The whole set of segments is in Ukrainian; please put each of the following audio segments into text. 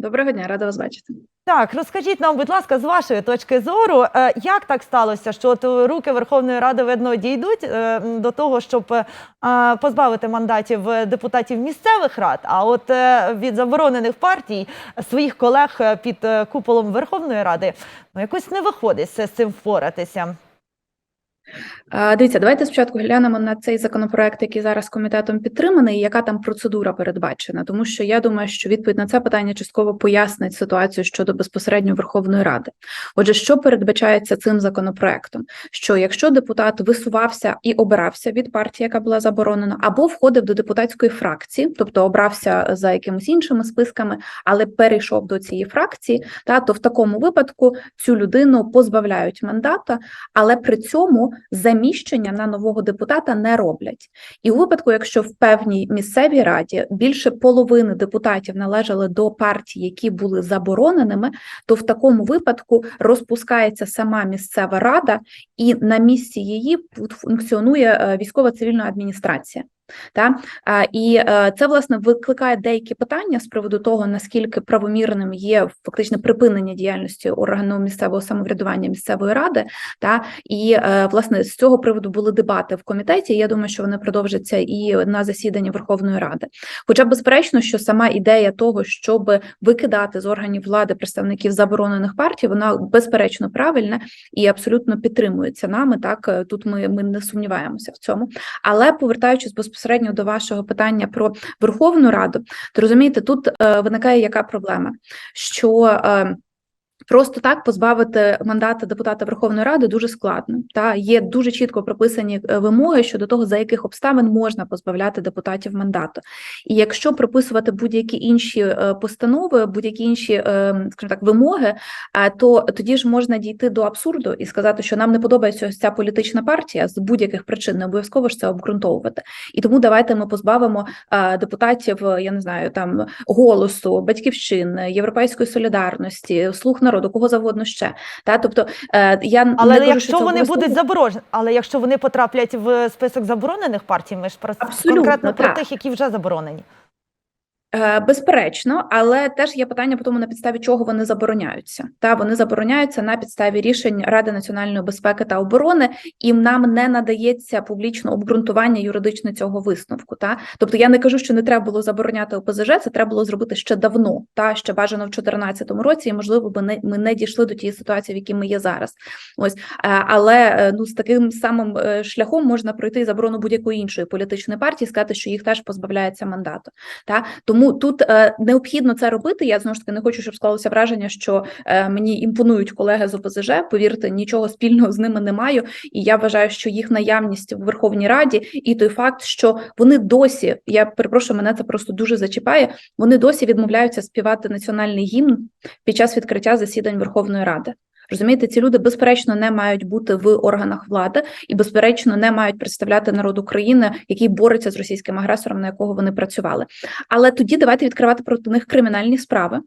Доброго дня, рада вас бачити. Так, розкажіть нам, будь ласка, з вашої точки зору, е, як так сталося, що от е, руки Верховної Ради видно дійдуть е, до того, щоб позбавити мандатів депутатів місцевих рад, а от від заборонених партій своїх колег під куполом Верховної Ради ну якось не виходить з цим впоратися. Е, Дивіться, давайте спочатку глянемо на цей законопроект, який зараз комітетом підтриманий, і яка там процедура передбачена. Тому що я думаю, що відповідь на це питання частково пояснить ситуацію щодо безпосередньо Верховної Ради. Отже, що передбачається цим законопроектом? Що якщо депутат висувався і обирався від партії, яка була заборонена, або входив до депутатської фракції, тобто обрався за якимись іншими списками, але перейшов до цієї фракції, та то в такому випадку цю людину позбавляють мандата, але при цьому заміщення на нового депутата не роблять. І у випадку, якщо в певній місцевій раді більше половини депутатів належали до партій, які були забороненими, то в такому випадку розпускається сама місцева рада, і на місці її функціонує е, військово-цивільна адміністрація. Та і е, це власне викликає деякі питання з приводу того, наскільки правомірним є фактично припинення діяльності органу місцевого самоврядування місцевої ради. Та і е, власне з цього приводу були дебати в комітеті. Я думаю, що вони продовжаться і на засіданні Верховної Ради. Хоча безперечно, що сама ідея того, щоб викидати з органів влади представників заборонених партій, вона безперечно правильна і абсолютно підтримується нами. Так тут ми, ми не сумніваємося в цьому. Але повертаючись безпосередньо до вашого питання про Верховну Раду, то розумієте, тут е, виникає яка проблема, що е, Просто так позбавити мандата депутата Верховної Ради дуже складно. Та є дуже чітко прописані е, вимоги щодо того, за яких обставин можна позбавляти депутатів мандату. І якщо прописувати будь-які інші е, постанови, будь-які інші, е, скажімо так, вимоги, то тоді ж можна дійти до абсурду і сказати, що нам не подобається ось ця політична партія з будь-яких причин, не обов'язково ж це обґрунтовувати. І тому давайте ми позбавимо депутатів, я не знаю, там голосу, батьківщини, європейської солідарності, слух народу, кого завгодно ще. Та тобто е, я Але не кажу, якщо що вони будуть заборонені, але якщо вони потраплять в список заборонених партій, ми ж про Абсолютно, конкретно про так. тих, які вже заборонені. Е, Безперечно, але теж є питання по тому, на підставі чого вони забороняються. Та вони забороняються на підставі рішень Ради національної безпеки та оборони, і нам не надається публічно обґрунтування юридично цього висновку. Та тобто я не кажу, що не треба було забороняти ОПЗЖ, це треба було зробити ще давно, та ще бажано в 2014 році, і можливо би не ми не дійшли до тієї ситуації, в якій ми є зараз. Ось е, але е, ну з таким самим шляхом можна пройти заборону будь-якої іншої політичної партії, сказати, що їх теж позбавляється мандату. Та тому тут е, необхідно це робити. Я знову ж таки не хочу, щоб склалося враження, що е, мені імпонують колеги з ОПЗЖ. Повірте, нічого спільного з ними не маю. І я вважаю, що їх наявність в Верховній Раді і той факт, що вони досі, я перепрошую, мене це просто дуже зачіпає. Вони досі відмовляються співати національний гімн під час відкриття засідань Верховної Ради. Розумієте, ці люди безперечно не мають бути в органах влади і безперечно не мають представляти народ України, який бореться з російським агресором, на якого вони працювали. Але тоді давайте відкривати проти них кримінальні справи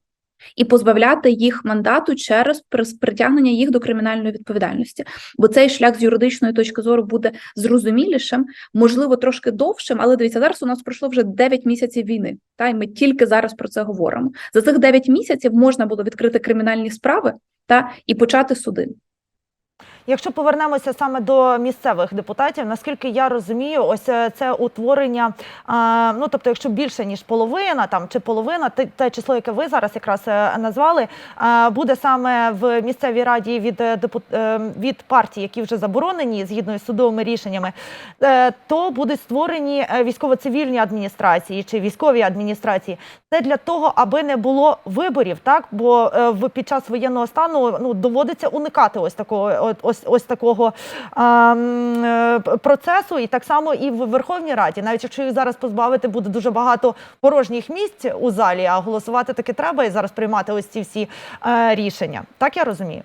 і позбавляти їх мандату через притягнення їх до кримінальної відповідальності. Бо цей шлях з юридичної точки зору буде зрозумілішим, можливо, трошки довшим. Але дивіться, зараз у нас пройшло вже 9 місяців війни. Та й ми тільки зараз про це говоримо. За цих 9 місяців можна було відкрити кримінальні справи та і почати суди. Якщо повернемося саме до місцевих депутатів, наскільки я розумію, ось е, це утворення. Ну тобто, якщо більше ніж половина, там чи половина, те, те число, яке ви зараз якраз е, назвали, буде саме в місцевій раді від е, депут е, від партій, які вже заборонені згідно з судовими рішеннями, е, то будуть створені е, військово-цивільні адміністрації чи військові адміністрації. Це для того, аби не було виборів, так бо е, під час воєнного стану ну доводиться уникати ось такого, от, ось ось такого а, е, процесу, і так само і в Верховній Раді, навіть якщо їх зараз позбавити, буде дуже багато порожніх місць у залі, а голосувати таки треба і зараз приймати ось ці всі е, рішення. Так я розумію.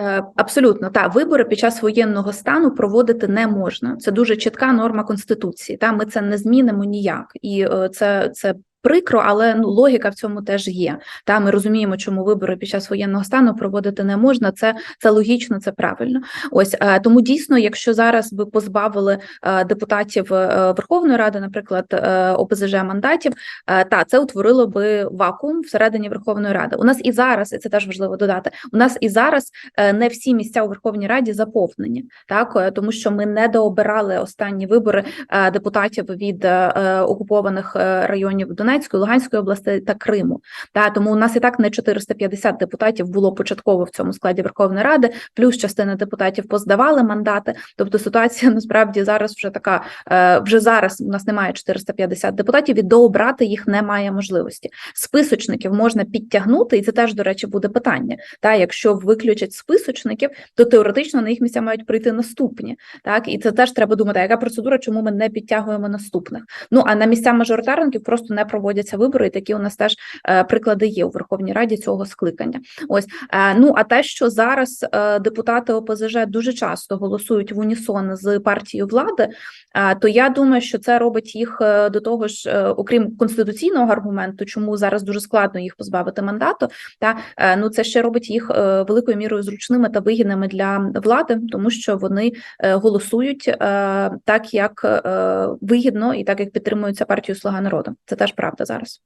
Е, Абсолютно та вибори під час воєнного стану проводити не можна. Це дуже чітка норма конституції. Та ми це не змінимо ніяк, і це, це прикро, але ну логіка в цьому теж є. Та ми розуміємо, чому вибори під час воєнного стану проводити не можна. Це це логічно, це правильно. Ось е, тому дійсно, якщо зараз би позбавили е, депутатів е, Верховної Ради, наприклад, ОПЗЖ мандатів, та це утворило би вакуум всередині Верховної Ради. У нас і зараз, і це теж важливо додати. У нас і зараз не всі місця у Верховній Раді заповнені, так тому що ми не дообирали останні вибори депутатів від окупованих районів Донецької, Луганської областей та Криму. Та тому у нас і так не 450 депутатів було початково в цьому складі Верховної Ради, плюс частина депутатів поздавали мандати. Тобто ситуація насправді зараз вже така. е, Вже зараз у нас немає 450 депутатів, і дообрати їх немає можливості. Списочників можна підтягнути, і це теж, до речі, буде питання. Та якщо виключать списочників, то теоретично на їх місця мають прийти наступні. Так і це теж треба думати, яка процедура, чому ми не підтягуємо наступних. Ну а на місця мажоритарників просто не проводяться вибори. І такі у нас теж е, приклади є у Верховній Раді цього скликання. Ось е, ну а те, що зараз е, депутати ОПЗЖ дуже часто голосують в унісон з партією влади, то я думаю, що це робить їх до того ж, окрім конституційного аргументу, чому зараз дуже складно їх позбавити мандату. Та ну це ще робить їх великою мірою зручними та вигідними для влади, тому що вони голосують так, як вигідно, і так як підтримується партію Слуга народу. Це теж правда зараз.